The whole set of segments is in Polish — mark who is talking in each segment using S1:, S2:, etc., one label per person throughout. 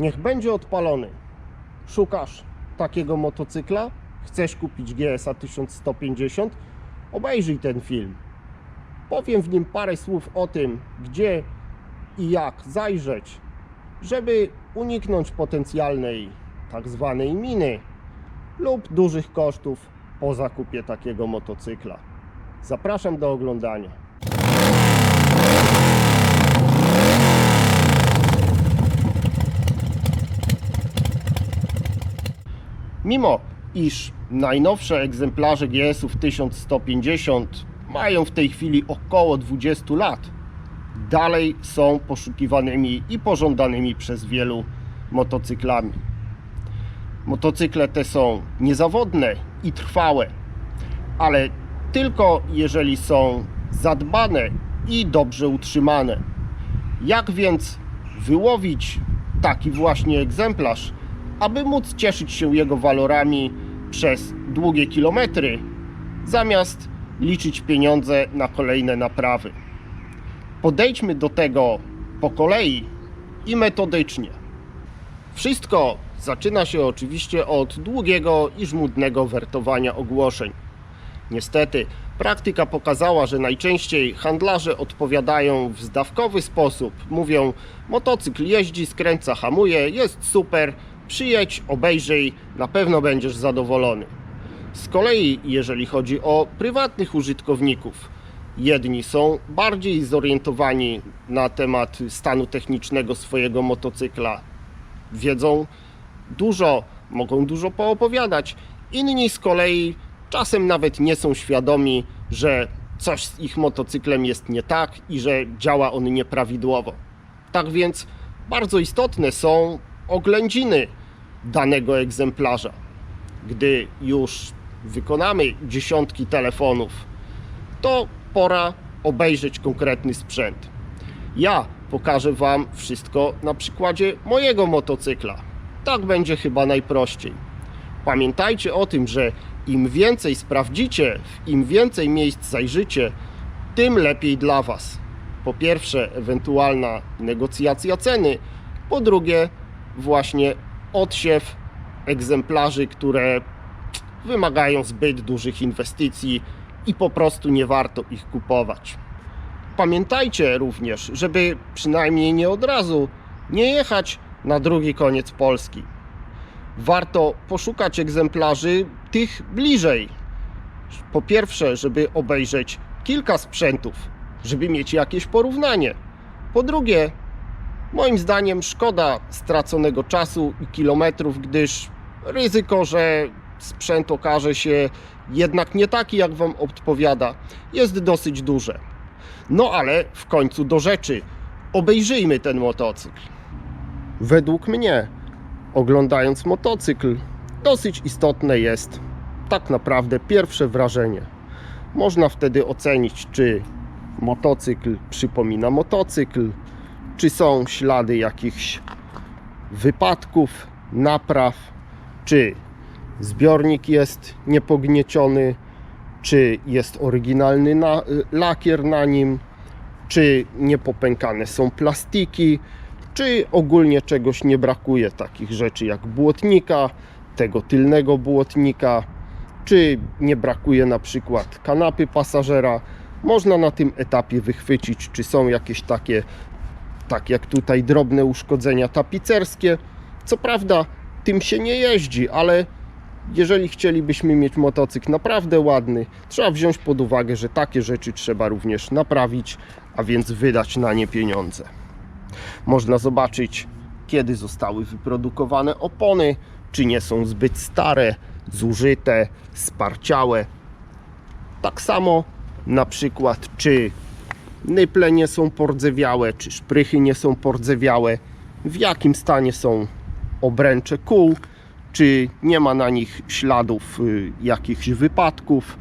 S1: Niech będzie odpalony. Szukasz takiego motocykla? Chcesz kupić GS-a 1150? Obejrzyj ten film. Powiem w nim parę słów o tym, gdzie i jak zajrzeć, żeby uniknąć potencjalnej tak zwanej miny lub dużych kosztów po zakupie takiego motocykla. Zapraszam do oglądania. Mimo iż najnowsze egzemplarze GS-ów 1150 mają w tej chwili około 20 lat, dalej są poszukiwanymi i pożądanymi przez wielu motocyklami. Motocykle te są niezawodne i trwałe, ale tylko jeżeli są zadbane i dobrze utrzymane. Jak więc wyłowić taki właśnie egzemplarz, aby móc cieszyć się jego walorami przez długie kilometry, zamiast liczyć pieniądze na kolejne naprawy? Podejdźmy do tego po kolei i metodycznie. Wszystko zaczyna się oczywiście od długiego i żmudnego wertowania ogłoszeń. Niestety, praktyka pokazała, że najczęściej handlarze odpowiadają w zdawkowy sposób. Mówią: motocykl jeździ, skręca, hamuje, jest super, przyjedź, obejrzyj, na pewno będziesz zadowolony. Z kolei, jeżeli chodzi o prywatnych użytkowników, jedni są bardziej zorientowani na temat stanu technicznego swojego motocykla, wiedzą dużo, mogą dużo poopowiadać. Inni z kolei czasem nawet nie są świadomi, że coś z ich motocyklem jest nie tak i że działa on nieprawidłowo. Tak więc bardzo istotne są oględziny danego egzemplarza. Gdy już wykonamy dziesiątki telefonów, to pora obejrzeć konkretny sprzęt. Ja pokażę Wam wszystko na przykładzie mojego motocykla. Tak będzie chyba najprościej. Pamiętajcie o tym, że im więcej sprawdzicie, im więcej miejsc zajrzycie, tym lepiej dla Was. Po pierwsze, ewentualna negocjacja ceny, po drugie, właśnie odsiew egzemplarzy, które wymagają zbyt dużych inwestycji i po prostu nie warto ich kupować. Pamiętajcie również, żeby przynajmniej nie od razu nie jechać na drugi koniec Polski. Warto poszukać egzemplarzy tych bliżej. Po pierwsze, żeby obejrzeć kilka sprzętów, żeby mieć jakieś porównanie. Po drugie, moim zdaniem szkoda straconego czasu i kilometrów, gdyż ryzyko, że sprzęt okaże się jednak nie taki, jak Wam odpowiada, jest dosyć duże. No ale w końcu do rzeczy. Obejrzyjmy ten motocykl. Według mnie, oglądając motocykl, dosyć istotne jest tak naprawdę pierwsze wrażenie. Można wtedy ocenić, czy motocykl przypomina motocykl, czy są ślady jakichś wypadków, napraw, czy zbiornik jest niepognieciony, czy jest oryginalny na, lakier na nim, czy niepopękane są plastiki, czy ogólnie czegoś nie brakuje, takich rzeczy jak błotnika, tego tylnego błotnika, czy nie brakuje na przykład kanapy pasażera. Można na tym etapie wychwycić, czy są jakieś takie, tak jak tutaj, drobne uszkodzenia tapicerskie. Co prawda, tym się nie jeździ, ale jeżeli chcielibyśmy mieć motocykl naprawdę ładny, trzeba wziąć pod uwagę, że takie rzeczy trzeba również naprawić, a więc wydać na nie pieniądze. Można zobaczyć, kiedy zostały wyprodukowane opony, czy nie są zbyt stare, zużyte, sparciałe. Tak samo na przykład, czy nyple nie są pordzewiałe, czy szprychy nie są pordzewiałe, w jakim stanie są obręcze kół, czy nie ma na nich śladów y, jakichś wypadków.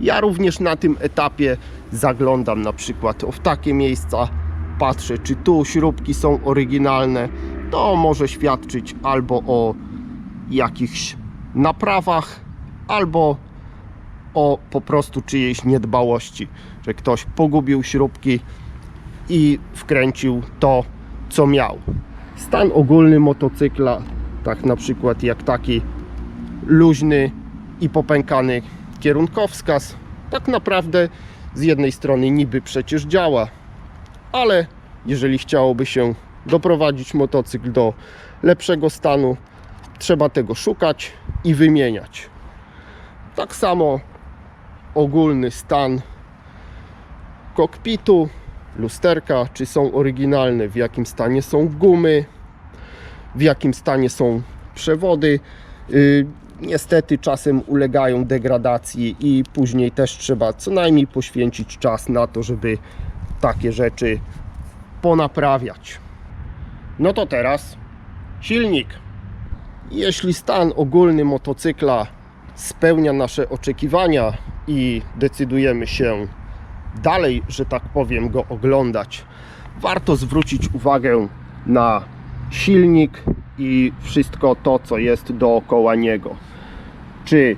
S1: Ja również na tym etapie zaglądam na przykład w takie miejsca, patrzę czy tu śrubki są oryginalne. To może świadczyć albo o jakichś naprawach, albo o po prostu czyjejś niedbałości, że ktoś pogubił śrubki i wkręcił to, co miał. Stan ogólny motocykla, tak na przykład jak taki luźny i popękany kierunkowskaz, tak naprawdę z jednej strony niby przecież działa, ale jeżeli chciałoby się doprowadzić motocykl do lepszego stanu, trzeba tego szukać i wymieniać. Tak samo ogólny stan kokpitu, lusterka, czy są oryginalne, w jakim stanie są gumy, w jakim stanie są przewody. Yy, niestety czasem ulegają degradacji i później też trzeba co najmniej poświęcić czas na to, żeby takie rzeczy ponaprawiać. No to teraz silnik. Jeśli stan ogólny motocykla spełnia nasze oczekiwania i decydujemy się dalej, że tak powiem, go oglądać, warto zwrócić uwagę na silnik i wszystko to, co jest dookoła niego. Czy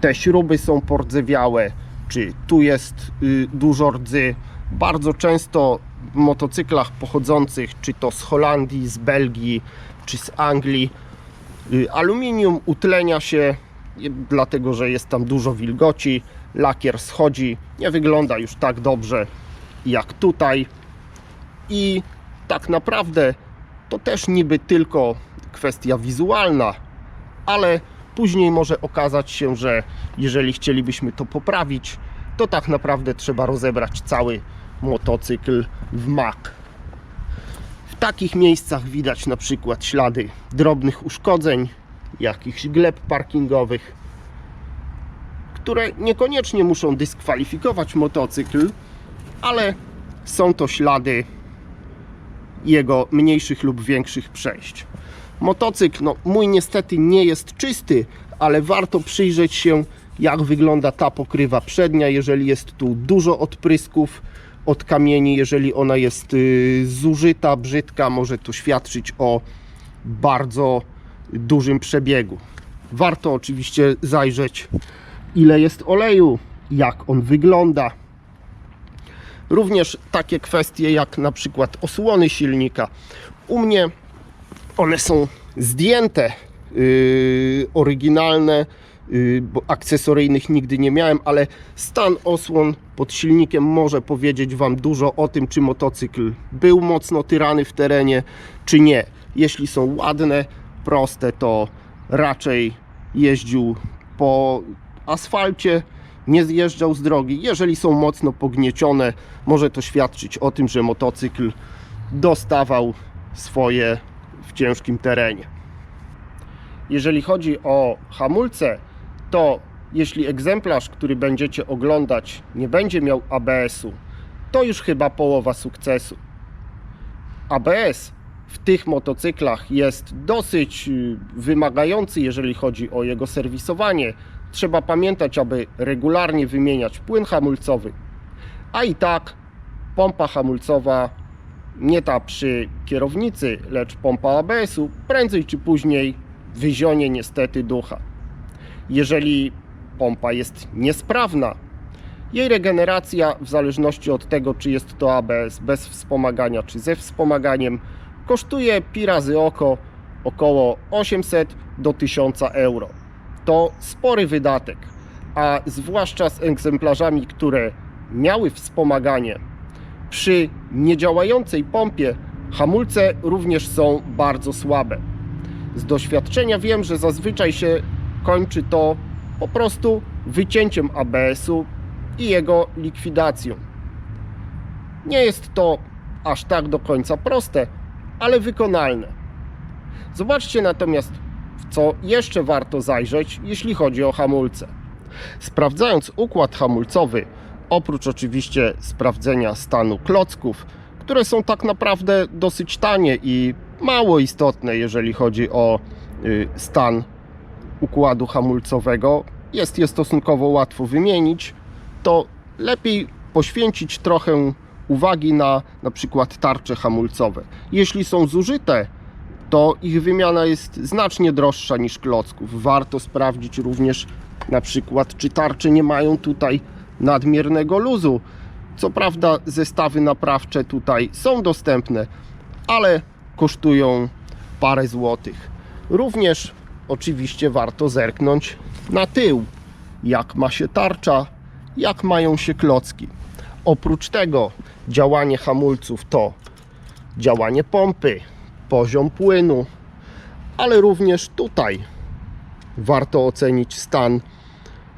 S1: te śruby są pordzewiałe, czy tu jest y, dużo rdzy. Bardzo często w motocyklach pochodzących, czy to z Holandii, z Belgii, czy z Anglii, y, aluminium utlenia się, dlatego że jest tam dużo wilgoci, lakier schodzi, nie wygląda już tak dobrze jak tutaj. I tak naprawdę to też niby tylko kwestia wizualna, ale później może okazać się, że jeżeli chcielibyśmy to poprawić, to tak naprawdę trzeba rozebrać cały motocykl w mak. W takich miejscach widać na przykład ślady drobnych uszkodzeń, jakichś gleb parkingowych, które niekoniecznie muszą dyskwalifikować motocykl, ale są to ślady jego mniejszych lub większych przejść. Motocykl, no mój niestety nie jest czysty, ale warto przyjrzeć się jak wygląda ta pokrywa przednia, jeżeli jest tu dużo odprysków od kamieni, jeżeli ona jest y, zużyta, brzydka, może to świadczyć o bardzo dużym przebiegu. Warto oczywiście zajrzeć ile jest oleju, jak on wygląda. Również takie kwestie jak na przykład osłony silnika. U mnie one są zdjęte, yy, oryginalne, yy, bo akcesoryjnych nigdy nie miałem, ale stan osłon pod silnikiem może powiedzieć Wam dużo o tym, czy motocykl był mocno tyrany w terenie, czy nie. Jeśli są ładne, proste, to raczej jeździł po asfalcie, nie zjeżdżał z drogi. Jeżeli są mocno pogniecione, może to świadczyć o tym, że motocykl dostawał swoje w ciężkim terenie. Jeżeli chodzi o hamulce, to jeśli egzemplarz, który będziecie oglądać, nie będzie miał ABS-u, to już chyba połowa sukcesu. ABS w tych motocyklach jest dosyć y, wymagający, jeżeli chodzi o jego serwisowanie. Trzeba pamiętać, aby regularnie wymieniać płyn hamulcowy, a i tak pompa hamulcowa, nie ta przy kierownicy, lecz pompa ABS-u, prędzej czy później wyzionie niestety ducha. Jeżeli pompa jest niesprawna, jej regeneracja, w zależności od tego, czy jest to ABS bez wspomagania, czy ze wspomaganiem, kosztuje pi razy oko około 800 do 1000 euro. To spory wydatek, a zwłaszcza z egzemplarzami, które miały wspomaganie. Przy niedziałającej pompie hamulce również są bardzo słabe. Z doświadczenia wiem, że zazwyczaj się kończy to po prostu wycięciem ABS-u i jego likwidacją. Nie jest to aż tak do końca proste, ale wykonalne. Zobaczcie natomiast, w co jeszcze warto zajrzeć, jeśli chodzi o hamulce. Sprawdzając układ hamulcowy, oprócz oczywiście sprawdzenia stanu klocków, które są tak naprawdę dosyć tanie i mało istotne, jeżeli chodzi o y, stan układu hamulcowego, jest je stosunkowo łatwo wymienić, to lepiej poświęcić trochę uwagi na na przykład tarcze hamulcowe. Jeśli są zużyte, to ich wymiana jest znacznie droższa niż klocków. Warto sprawdzić również na przykład, czy tarcze nie mają tutaj nadmiernego luzu. Co prawda zestawy naprawcze tutaj są dostępne, ale kosztują parę złotych. Również oczywiście warto zerknąć na tył, jak ma się tarcza, jak mają się klocki. Oprócz tego działanie hamulców to działanie pompy, poziom płynu, ale również tutaj warto ocenić stan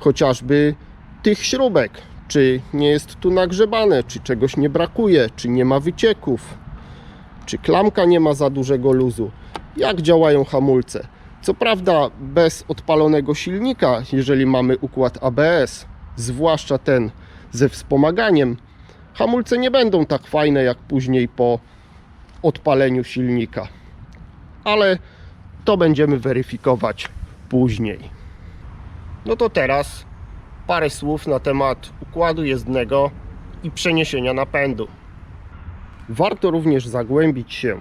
S1: chociażby tych śrubek. Czy nie jest tu nagrzebane, czy czegoś nie brakuje, czy nie ma wycieków, czy klamka nie ma za dużego luzu. Jak działają hamulce? Co prawda bez odpalonego silnika, jeżeli mamy układ ABS, zwłaszcza ten ze wspomaganiem, hamulce nie będą tak fajne jak później po odpaleniu silnika. Ale to będziemy weryfikować później. No to teraz parę słów na temat układu jezdnego i przeniesienia napędu. Warto również zagłębić się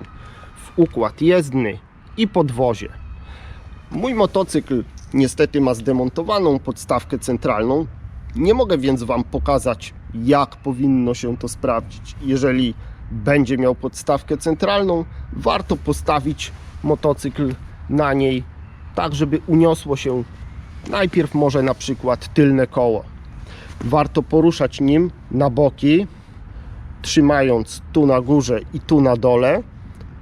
S1: w układ jezdny i podwozie. Mój motocykl niestety ma zdemontowaną podstawkę centralną. Nie mogę więc Wam pokazać, jak powinno się to sprawdzić. Jeżeli będzie miał podstawkę centralną, warto postawić motocykl na niej, tak żeby uniosło się najpierw może na przykład tylne koło. Warto poruszać nim na boki, trzymając tu na górze i tu na dole,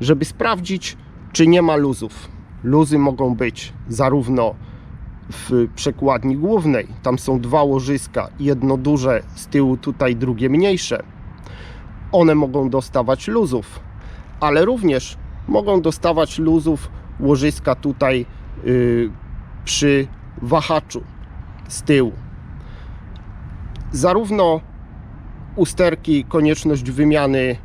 S1: żeby sprawdzić, czy nie ma luzów. Luzy mogą być zarówno w przekładni głównej, tam są dwa łożyska, jedno duże z tyłu, tutaj drugie mniejsze. One mogą dostawać luzów, ale również mogą dostawać luzów łożyska tutaj yy, przy wahaczu z tyłu. Zarówno usterki, konieczność wymiany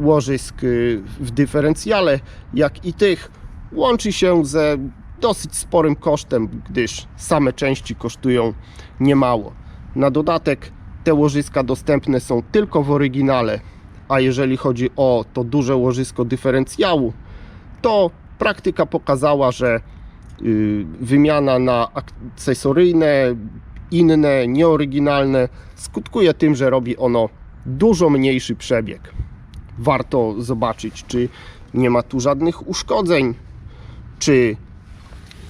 S1: łożysk y, w dyferencjale, jak i tych łączy się ze dosyć sporym kosztem, gdyż same części kosztują niemało. Na dodatek te łożyska dostępne są tylko w oryginale, a jeżeli chodzi o to duże łożysko dyferencjału, to praktyka pokazała, że y, wymiana na akcesoryjne, inne, nieoryginalne skutkuje tym, że robi ono dużo mniejszy przebieg. Warto zobaczyć, czy nie ma tu żadnych uszkodzeń, czy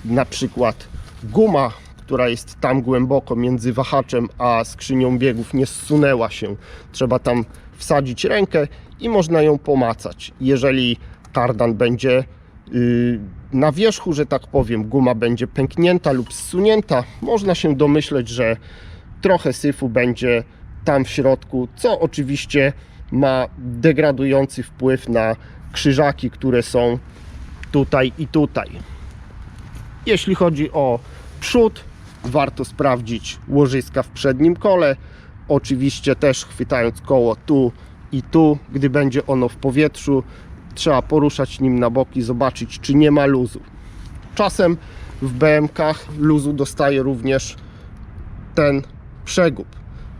S1: na przykład guma, która jest tam głęboko między wahaczem a skrzynią biegów, nie zsunęła się. Trzeba tam wsadzić rękę i można ją pomacać. Jeżeli kardan będzie yy, na wierzchu, że tak powiem, guma będzie pęknięta lub zsunięta, można się domyśleć, że trochę syfu będzie tam w środku, co oczywiście ma degradujący wpływ na krzyżaki, które są tutaj i tutaj. Jeśli chodzi o przód, warto sprawdzić łożyska w przednim kole. Oczywiście też chwytając koło tu i tu, gdy będzie ono w powietrzu, trzeba poruszać nim na boki, zobaczyć czy nie ma luzu. Czasem w BMK luzu dostaje również ten przegub.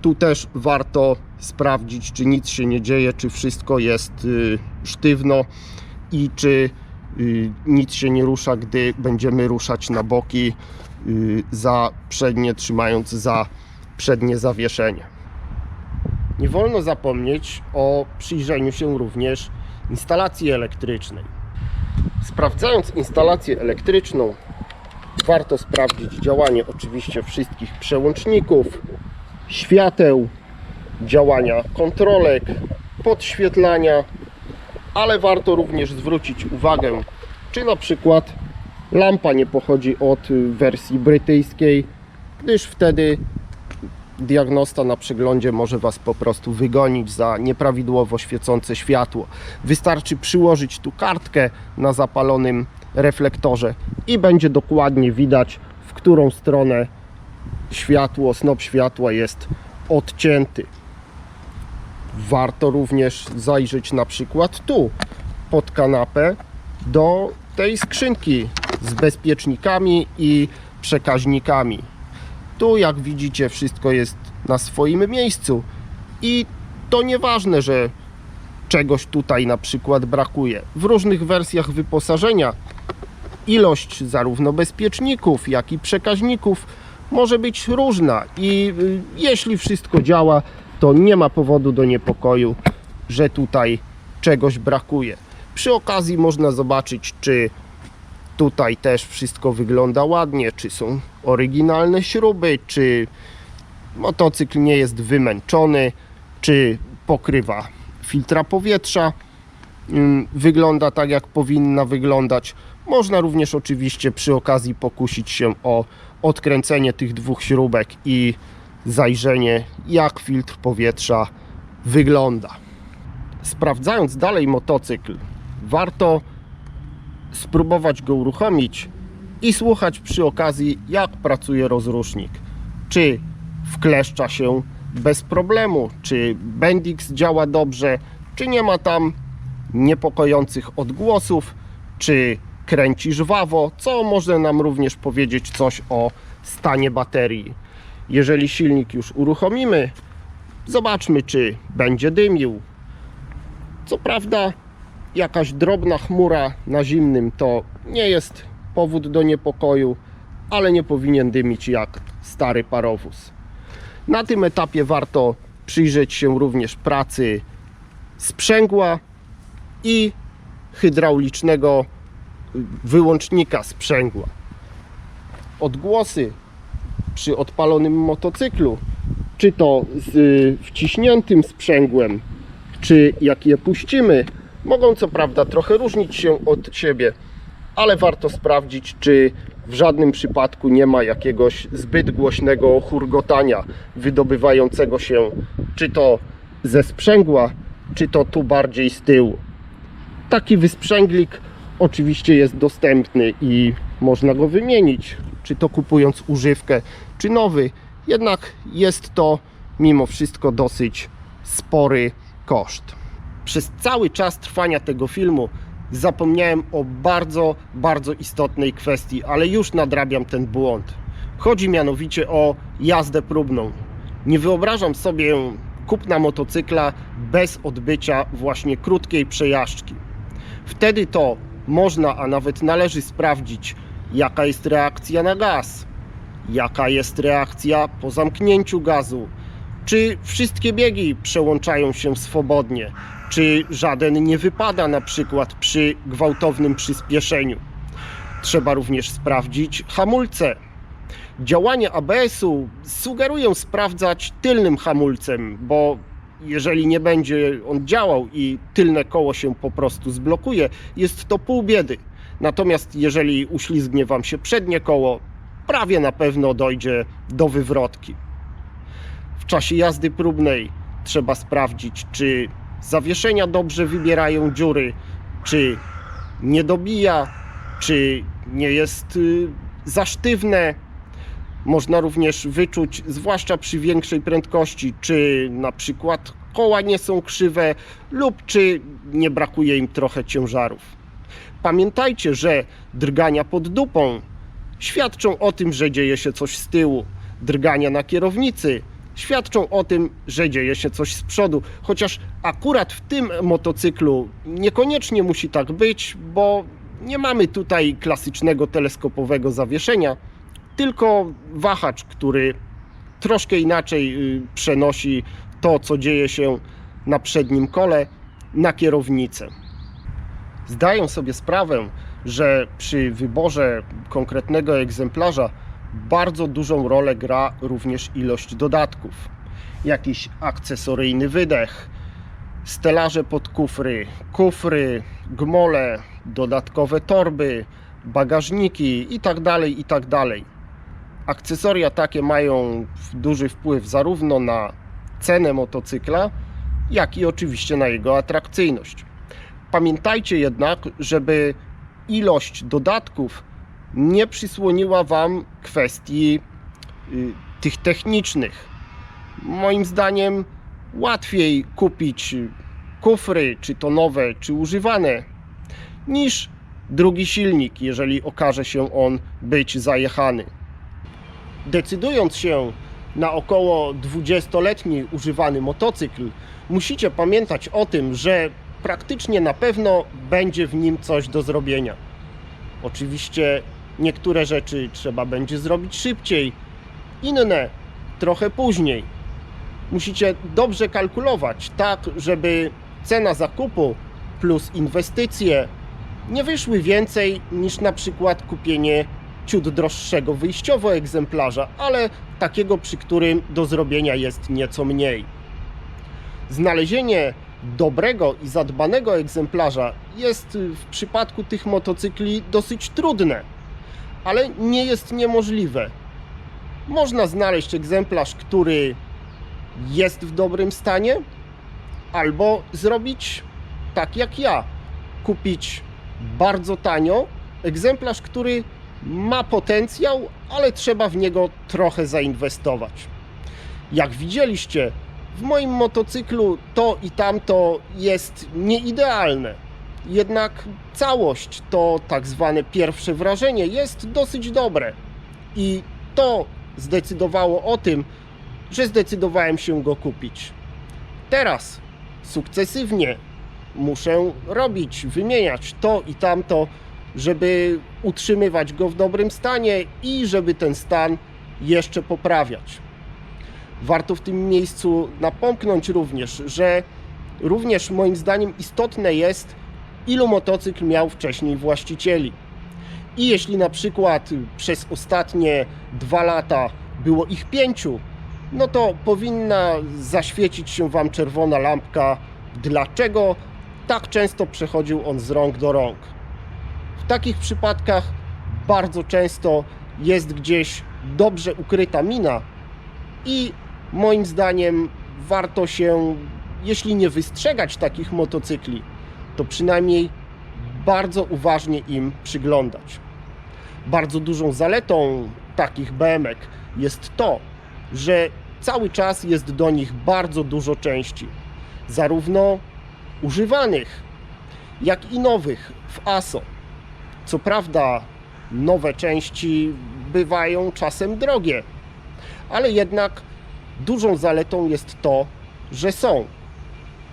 S1: Tu też warto sprawdzić, czy nic się nie dzieje, czy wszystko jest y, sztywno i czy nic się nie rusza, gdy będziemy ruszać na boki y, za przednie, trzymając za przednie zawieszenie. Nie wolno zapomnieć o przyjrzeniu się również instalacji elektrycznej. Sprawdzając instalację elektryczną, warto sprawdzić działanie oczywiście wszystkich przełączników, świateł, działania kontrolek, podświetlania, ale warto również zwrócić uwagę, czy na przykład lampa nie pochodzi od wersji brytyjskiej, gdyż wtedy diagnosta na przeglądzie może Was po prostu wygonić za nieprawidłowo świecące światło. Wystarczy przyłożyć tu kartkę na zapalonym reflektorze i będzie dokładnie widać, w którą stronę światło, snop światła jest odcięty. Warto również zajrzeć na przykład tu pod kanapę do tej skrzynki z bezpiecznikami i przekaźnikami. Tu, jak widzicie, wszystko jest na swoim miejscu i to nieważne, że czegoś tutaj na przykład brakuje. W różnych wersjach wyposażenia ilość zarówno bezpieczników, jak i przekaźników może być różna i y, jeśli wszystko działa, to nie ma powodu do niepokoju, że tutaj czegoś brakuje. Przy okazji można zobaczyć, czy tutaj też wszystko wygląda ładnie, czy są oryginalne śruby, czy motocykl nie jest wymęczony, czy pokrywa filtra powietrza ym, wygląda tak, jak powinna wyglądać. Można również oczywiście przy okazji pokusić się o odkręcenie tych dwóch śrubek i zajrzenie, jak filtr powietrza wygląda. Sprawdzając dalej motocykl, warto spróbować go uruchomić i słuchać przy okazji, jak pracuje rozrusznik. Czy wkleszcza się bez problemu, czy Bendix działa dobrze, czy nie ma tam niepokojących odgłosów, czy kręci żwawo, co może nam również powiedzieć coś o stanie baterii. Jeżeli silnik już uruchomimy, zobaczmy, czy będzie dymił. Co prawda, jakaś drobna chmura na zimnym to nie jest powód do niepokoju, ale nie powinien dymić jak stary parowóz. Na tym etapie warto przyjrzeć się również pracy sprzęgła i hydraulicznego wyłącznika sprzęgła. Odgłosy przy odpalonym motocyklu, czy to z y, wciśniętym sprzęgłem, czy jak je puścimy, mogą co prawda trochę różnić się od siebie, ale warto sprawdzić, czy w żadnym przypadku nie ma jakiegoś zbyt głośnego churgotania wydobywającego się czy to ze sprzęgła, czy to tu bardziej z tyłu. Taki wysprzęglik oczywiście jest dostępny i można go wymienić, czy to kupując używkę, czy nowy. Jednak jest to mimo wszystko dosyć spory koszt. Przez cały czas trwania tego filmu zapomniałem o bardzo, bardzo istotnej kwestii, ale już nadrabiam ten błąd. Chodzi mianowicie o jazdę próbną. Nie wyobrażam sobie kupna motocykla bez odbycia właśnie krótkiej przejażdżki. Wtedy to można, a nawet należy sprawdzić, jaka jest reakcja na gaz, jaka jest reakcja po zamknięciu gazu, czy wszystkie biegi przełączają się swobodnie, czy żaden nie wypada na przykład przy gwałtownym przyspieszeniu. Trzeba również sprawdzić hamulce. Działanie ABS-u sugeruję sprawdzać tylnym hamulcem, bo jeżeli nie będzie on działał i tylne koło się po prostu zblokuje, jest to pół biedy. Natomiast jeżeli uślizgnie Wam się przednie koło, prawie na pewno dojdzie do wywrotki. W czasie jazdy próbnej trzeba sprawdzić, czy zawieszenia dobrze wybierają dziury, czy nie dobija, czy nie jest y, za sztywne. Można również wyczuć, zwłaszcza przy większej prędkości, czy na przykład koła nie są krzywe lub czy nie brakuje im trochę ciężarów. Pamiętajcie, że drgania pod dupą świadczą o tym, że dzieje się coś z tyłu. Drgania na kierownicy świadczą o tym, że dzieje się coś z przodu. Chociaż akurat w tym motocyklu niekoniecznie musi tak być, bo nie mamy tutaj klasycznego teleskopowego zawieszenia, tylko wahacz, który troszkę inaczej y, przenosi to, co dzieje się na przednim kole, na kierownicę. Zdaję sobie sprawę, że przy wyborze konkretnego egzemplarza bardzo dużą rolę gra również ilość dodatków. Jakiś akcesoryjny wydech, stelaże pod kufry, kufry, gmole, dodatkowe torby, bagażniki itd. itd. Akcesoria takie mają duży wpływ zarówno na cenę motocykla, jak i oczywiście na jego atrakcyjność. Pamiętajcie jednak, żeby ilość dodatków nie przysłoniła Wam kwestii y, tych technicznych. Moim zdaniem łatwiej kupić kufry, czy to nowe, czy używane, niż drugi silnik, jeżeli okaże się on być zajechany. Decydując się na około 20-letni używany motocykl, musicie pamiętać o tym, że praktycznie na pewno będzie w nim coś do zrobienia. Oczywiście niektóre rzeczy trzeba będzie zrobić szybciej, inne trochę później. Musicie dobrze kalkulować, tak żeby cena zakupu plus inwestycje nie wyszły więcej niż na przykład kupienie ciut droższego wyjściowo egzemplarza, ale takiego, przy którym do zrobienia jest nieco mniej. Znalezienie dobrego i zadbanego egzemplarza jest w przypadku tych motocykli dosyć trudne, ale nie jest niemożliwe. Można znaleźć egzemplarz, który jest w dobrym stanie, albo zrobić tak jak ja, kupić bardzo tanio egzemplarz, który ma potencjał, ale trzeba w niego trochę zainwestować. Jak widzieliście, w moim motocyklu to i tamto jest nieidealne. Jednak całość, to tak zwane pierwsze wrażenie, jest dosyć dobre. I to zdecydowało o tym, że zdecydowałem się go kupić. Teraz sukcesywnie muszę robić, wymieniać to i tamto, żeby utrzymywać go w dobrym stanie i żeby ten stan jeszcze poprawiać. Warto w tym miejscu napomknąć również, że również moim zdaniem istotne jest, ilu motocykl miał wcześniej właścicieli. I jeśli na przykład przez ostatnie dwa lata było ich pięciu, no to powinna zaświecić się Wam czerwona lampka, dlaczego tak często przechodził on z rąk do rąk. W takich przypadkach bardzo często jest gdzieś dobrze ukryta mina i moim zdaniem warto się, jeśli nie wystrzegać takich motocykli, to przynajmniej bardzo uważnie im przyglądać. Bardzo dużą zaletą takich BMek jest to, że cały czas jest do nich bardzo dużo części, zarówno używanych, jak i nowych w ASO. Co prawda, nowe części bywają czasem drogie, ale jednak dużą zaletą jest to, że są.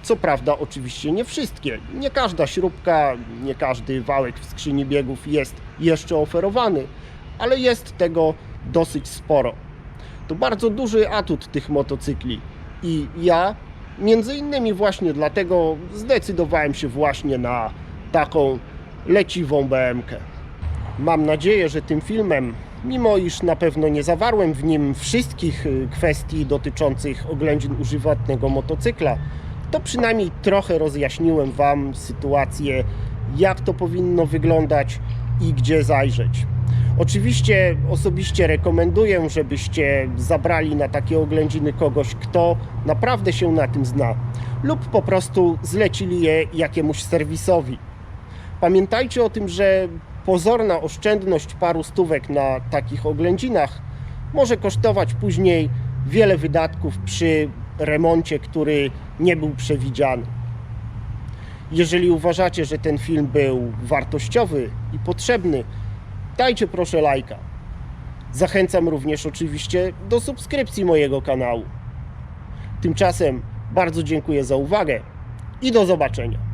S1: Co prawda, oczywiście nie wszystkie. Nie każda śrubka, nie każdy wałek w skrzyni biegów jest jeszcze oferowany, ale jest tego dosyć sporo. To bardzo duży atut tych motocykli i ja między innymi właśnie dlatego zdecydowałem się właśnie na taką leciwą BMK. Mam nadzieję, że tym filmem, mimo iż na pewno nie zawarłem w nim wszystkich y, kwestii dotyczących oględzin używatnego motocykla, to przynajmniej trochę rozjaśniłem Wam sytuację, jak to powinno wyglądać i gdzie zajrzeć. Oczywiście osobiście rekomenduję, żebyście zabrali na takie oględziny kogoś, kto naprawdę się na tym zna, lub po prostu zlecili je jakiemuś serwisowi. Pamiętajcie o tym, że pozorna oszczędność paru stówek na takich oględzinach może kosztować później wiele wydatków przy remoncie, który nie był przewidziany. Jeżeli uważacie, że ten film był wartościowy i potrzebny, dajcie proszę lajka. Zachęcam również oczywiście do subskrypcji mojego kanału. Tymczasem bardzo dziękuję za uwagę i do zobaczenia.